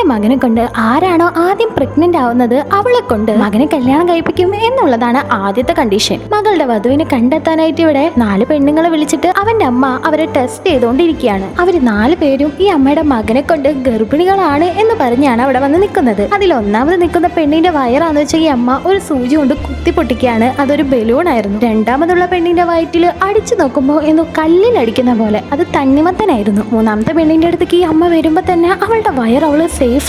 തന്റെ മകനെ കൊണ്ട് ആരാണോ ആദ്യം പ്രഗ്നന്റ് ആവുന്നത് അവളെ കൊണ്ട് മകനെ കല്യാണം കഴിപ്പിക്കും എന്നുള്ളതാണ് ആദ്യത്തെ കണ്ടീഷൻ മകളുടെ വധുവിനെ കണ്ടെത്താനായിട്ട് ഇവിടെ നാല് പെണ്ണുങ്ങളെ വിളിച്ചിട്ട് അവന്റെ അമ്മ അവരെ ടെസ്റ്റ് ചെയ്തുകൊണ്ടിരിക്കുകയാണ് അവർ നാല് പേരും ഈ അമ്മയുടെ മകനെ കൊണ്ട് ഗർഭിണികളാണ് എന്ന് പറഞ്ഞാണ് അവിടെ വന്ന് നിൽക്കുന്നത്. അതിൽ ഒന്നാമത് നിൽക്കുന്ന പെണ്ണിന്റെ വയറാന്ന് വെച്ചാൽ ഈ അമ്മ ഒരു സൂചി കൊണ്ട് കുത്തി പൊട്ടിക്കുകയാണ് അതൊരു ബലൂൺ ആയിരുന്നു. രണ്ടാമതുള്ള പെണ്ണിന്റെ വയറ്റിൽ അടിച്ചു നോക്കുമ്പോൾ എന്തോ കല്ലിൽ അടിക്കുന്ന പോലെ. അത് തണ്ണിമത്തനായിരുന്നു. മൂന്നാമത്തെ പെണ്ണിന്റെ അടുത്തേക്ക് ഈ അമ്മ വരുമ്പോൾ തന്നെ അവളുടെ വയർ അവൾ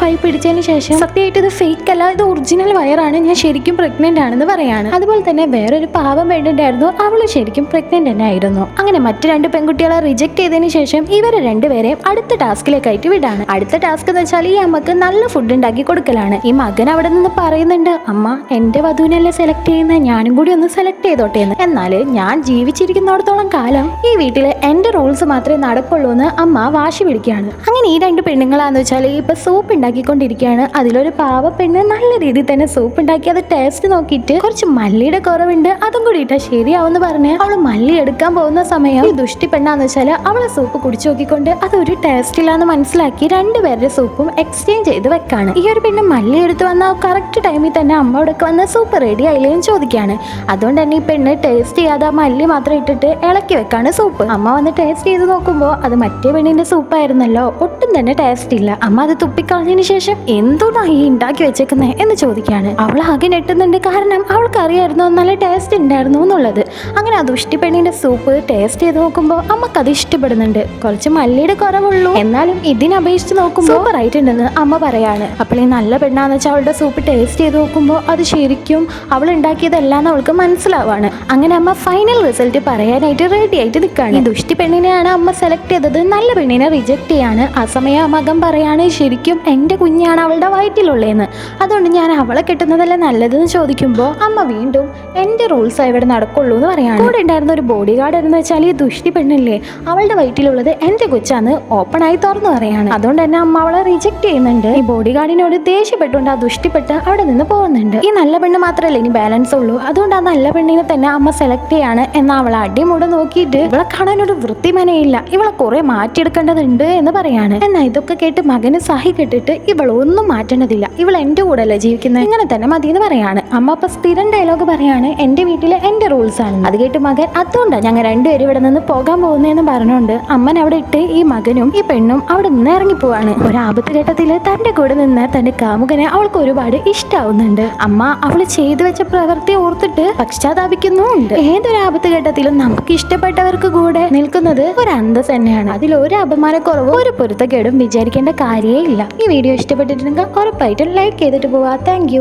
ആയി പിടിച്ചതിന് ശേഷം സത്യമായിട്ട് ഇത് ഫേക്ക് അല്ല ഇത് ഒറിജിനൽ വയറാണ് ഞാൻ ശരിക്കും പ്രഗ്നന്റ് ആണെന്ന് പറയാണ്. അതുപോലെ തന്നെ വേറൊരു പാവം വേണ്ടിണ്ടായിരുന്നു. അവൾ ശരിക്കും പ്രഗ്നന്റ് തന്നെ ആയിരുന്നു. അങ്ങനെ മറ്റു രണ്ട് പെൺകുട്ടികളെ റിജക്ട് ചെയ്തതിന് ശേഷം ഇവരെ രണ്ടുപേരെയും അടുത്ത ടാസ്കിലേക്കായിട്ട് വിടാണ്. അടുത്ത ടാസ്ക് എന്ന് വെച്ചാൽ ഈ അമ്മയ്ക്ക് നല്ല ഫുഡ് ഉണ്ടാക്കി കൊടുക്കലാണ്. ഈ മകൻ അവിടെ നിന്ന് പറയുന്നുണ്ട് അമ്മ എന്റെ വധുവിനല്ലേ സെലക്ട് ചെയ്യുന്ന? ഞാനും കൂടി ഒന്ന് സെലക്ട് ചെയ്തോട്ടെ എന്ന്. എന്നാൽ ഞാൻ ജീവിച്ചിരിക്കുന്നിടത്തോളം കാലം ഈ വീട്ടിലെ എന്റെ റൂൾസ് മാത്രമേ നടക്കുള്ളൂ എന്ന് അമ്മ വാശി പിടിക്കുകയാണ്. അങ്ങനെ ഈ രണ്ട് പെണ്ണുങ്ങളാന്ന് വെച്ചാൽ ഇപ്പൊ സൂപ്പ് ഉണ്ടാക്കിക്കൊണ്ടിരിക്കുകയാണ് അതിലൊരു പാവ പെണ്ണ് നല്ല രീതിയിൽ തന്നെ സൂപ്പ് ഉണ്ടാക്കി അത് ടേസ്റ്റ് നോക്കിയിട്ട് കുറച്ച് മല്ലിയുടെ കുറവുണ്ട്. അതും കൂടി ഇട്ടാ ശരിയാവുമെന്ന് പറഞ്ഞ് അവൾ മല്ലി എടുക്കാൻ പോകുന്ന സമയം ഈ ദുഷ്ടി പെണ്ണാന്ന് വെച്ചാൽ അവളെ സൂപ്പ് കുടിച്ചു നോക്കിക്കൊണ്ട് അതൊരു ടേസ്റ്റ് ഇല്ലാന്ന് മനസ്സിലാക്കി രണ്ടുപേരുടെ സൂപ്പും എക്സ്ചേഞ്ച് ചെയ്ത് വെക്കാണ്. ഈ ഒരു പെണ്ണ് മല്ലി എടുത്ത് വന്ന കറക്റ്റ് ടൈമിൽ തന്നെ അമ്മ അവിടെ വന്ന് സൂപ്പ് റെഡി ആയില്ലേന്ന് ചോദിക്കുകയാണ്. അതുകൊണ്ട് തന്നെ ഈ പെണ്ണ് ടേസ്റ്റ് ചെയ്യാതെ മല്ലി മാത്രം ഇട്ടിട്ട് ഇളക്കി വെക്കാണ് സൂപ്പ്. അമ്മ വന്ന് ടേസ്റ്റ് ചെയ്ത് നോക്കുമ്പോൾ അത് മറ്റേ പെണ്ണിന്റെ സൂപ്പായിരുന്നല്ലോ. ഒട്ടും തന്നെ ടേസ്റ്റ് ഇല്ല. അമ്മ അത് തുപ്പിക്കളഞ്ഞതിന് ശേഷം എന്തുകൊണ്ടാണ് ഈ ഉണ്ടാക്കി വെച്ചേക്കുന്നത് എന്ന് ചോദിക്കുകയാണ്. അവൾ ആകെ ഞെട്ടുന്നുണ്ട്. കാരണം അവൾക്കറിയായിരുന്നു നല്ല ടേസ്റ്റ് ഉണ്ടായിരുന്നു എന്നുള്ളത്. അങ്ങനെ ആ ദുഷ്ടിപ്പണിന്റെ സൂപ്പ് ടേസ്റ്റ് ചെയ്ത് നോക്കുമ്പോൾ അമ്മയ്ക്ക് അത് ഇഷ്ടപ്പെടുന്നുണ്ട്. കുറച്ച് മല്ലിയുടെ കുറവുള്ളൂ. എന്നാലും ഇതിനപേക്ഷിച്ച് നോക്കുമ്പോൾ സൂപ്പർ ആയിട്ടുണ്ടെന്ന് അമ്മ പറയാണ്. അപ്പോൾ ഈ നല്ല പെണ്ണാന്ന് വെച്ചാൽ അവളുടെ സൂപ്പ് ടേസ്റ്റ് ചെയ്ത് നോക്കുമ്പോൾ അത് ശരിക്കും അവൾ ഉണ്ടാക്കിയതല്ലാന്ന് അവൾക്ക് മനസ്സിലാവാണ്. അങ്ങനെ അമ്മ ഫൈനൽ റിസൾട്ട് പറയാനായിട്ട് റെഡി ആയിട്ട് നിൽക്കുകയാണ് ഈ ദുഷ്ടി പെണ്ണിനെയാണ് അമ്മ സെലക്ട് ചെയ്തത്. നല്ല പെണ്ണിനെ റിജക്ട് ചെയ്യാണ്. ആ സമയം മകൻ പറയാണ് ശരിക്കും എന്റെ കുഞ്ഞാണ് അവളുടെ വയറ്റിലുള്ളതെന്ന് അതുകൊണ്ട് ഞാൻ അവളെ കിട്ടുന്നതല്ലേ നല്ലതെന്ന് ചോദിക്കുമ്പോൾ അമ്മ വീണ്ടും എന്റെ റൂൾസ് ഇവിടെ നടക്കുള്ളൂ എന്ന് പറയാണ്. കൂടെ ഉണ്ടായിരുന്ന ഒരു ബോഡി ഗാർഡ് എന്ന് വെച്ചാൽ ഈ ദുഷ്ടി പെണ്ണില്ലേ അവളുടെ വയറ്റിലുള്ളത് എന്റെ കൊച്ചാന്ന് ഓപ്പൺ ആയി തുറന്നു പറയാണ്. അതുകൊണ്ട് തന്നെ അമ്മ അവളെ റിജക്ട് ചെയ്യുന്നുണ്ട്. ഈ ബോഡി ഗാർഡിനോട് ദേഷ്യപ്പെട്ടുകൊണ്ട് ആ ദുഷ്ടിപ്പെട്ട് അവിടെ നിന്ന് പോകുന്നുണ്ട്. ഈ നല്ല പെണ്ണ് മാത്രമല്ല ഇനി ബാലൻസ് ഉള്ളൂ? അതുകൊണ്ട് ആ നല്ല പെണ്ണിനെ തന്നെ അമ്മ സെലക്ട് ചെയ്യാണ് എന്നാൽ അവളെ അടിമുടെ നോക്കിയിട്ട് ഇവളെ കാണാൻ ഒരു വൃത്തിമനയില്ല. ഇവളെ കുറെ മാറ്റിയെടുക്കേണ്ടതുണ്ട് എന്ന് പറയാണ്. എന്നാ ഇതൊക്കെ കേട്ട് മകന് സഹി കെട്ടിട്ട് ഇവൾ ഒന്നും മാറ്റണതില്ല. ഇവൾ എന്റെ കൂടെ അല്ലേ ജീവിക്കുന്നത്? ഇങ്ങനെ തന്നെ മതി എന്ന് പറയാണ്. അമ്മ അപ്പൊ സ്ഥിരം ഡയലോഗ് പറയാണ് എന്റെ വീട്ടിലെ എന്റെ റൂൾസ് ആണ്. അത് കേട്ട് മകൻ അതുകൊണ്ടാണ് ഞങ്ങൾ രണ്ടുപേരും ഇവിടെ നിന്ന് പോകാൻ പോകുന്നതെന്ന് പറഞ്ഞുകൊണ്ട് അമ്മൻ അവിടെ ഇട്ട് ഈ മകനും ഈ പെണ്ണും അവിടെ നിന്ന് ഇറങ്ങിപ്പോവാണ്. ഒരു ആപത്ത് ഘട്ടത്തിൽ തന്റെ കൂടെ നിന്ന് തന്റെ കാമുകനെ അവൾക്ക് ഒരുപാട് ഇഷ്ടാവുന്നുണ്ട്. അമ്മ അവൾ ചെയ്തു വെച്ച പ്രവൃത്തി ഓർത്തിട്ട് പശ്ചാത്താപിക്കുന്നുമുണ്ട്. ഏതൊരു ആപത്ത് ഘട്ടത്തിലും നമുക്ക് ഇഷ്ടപ്പെട്ടവർക്ക് കൂടെ നിൽക്കുന്നത് ഒരു അന്തസ് തന്നെയാണ്. അതിൽ ഒരു അപമാനക്കുറവും ഒരു പൊരുത്തക്കേടും വിചാരിക്കേണ്ട കാര്യമേ ഇല്ല. ഈ വീഡിയോ ഇഷ്ടപ്പെട്ടിട്ടുണ്ടെങ്കിൽ ഉറപ്പായിട്ടും ലൈക്ക് ചെയ്തിട്ട് പോവാ താങ്ക്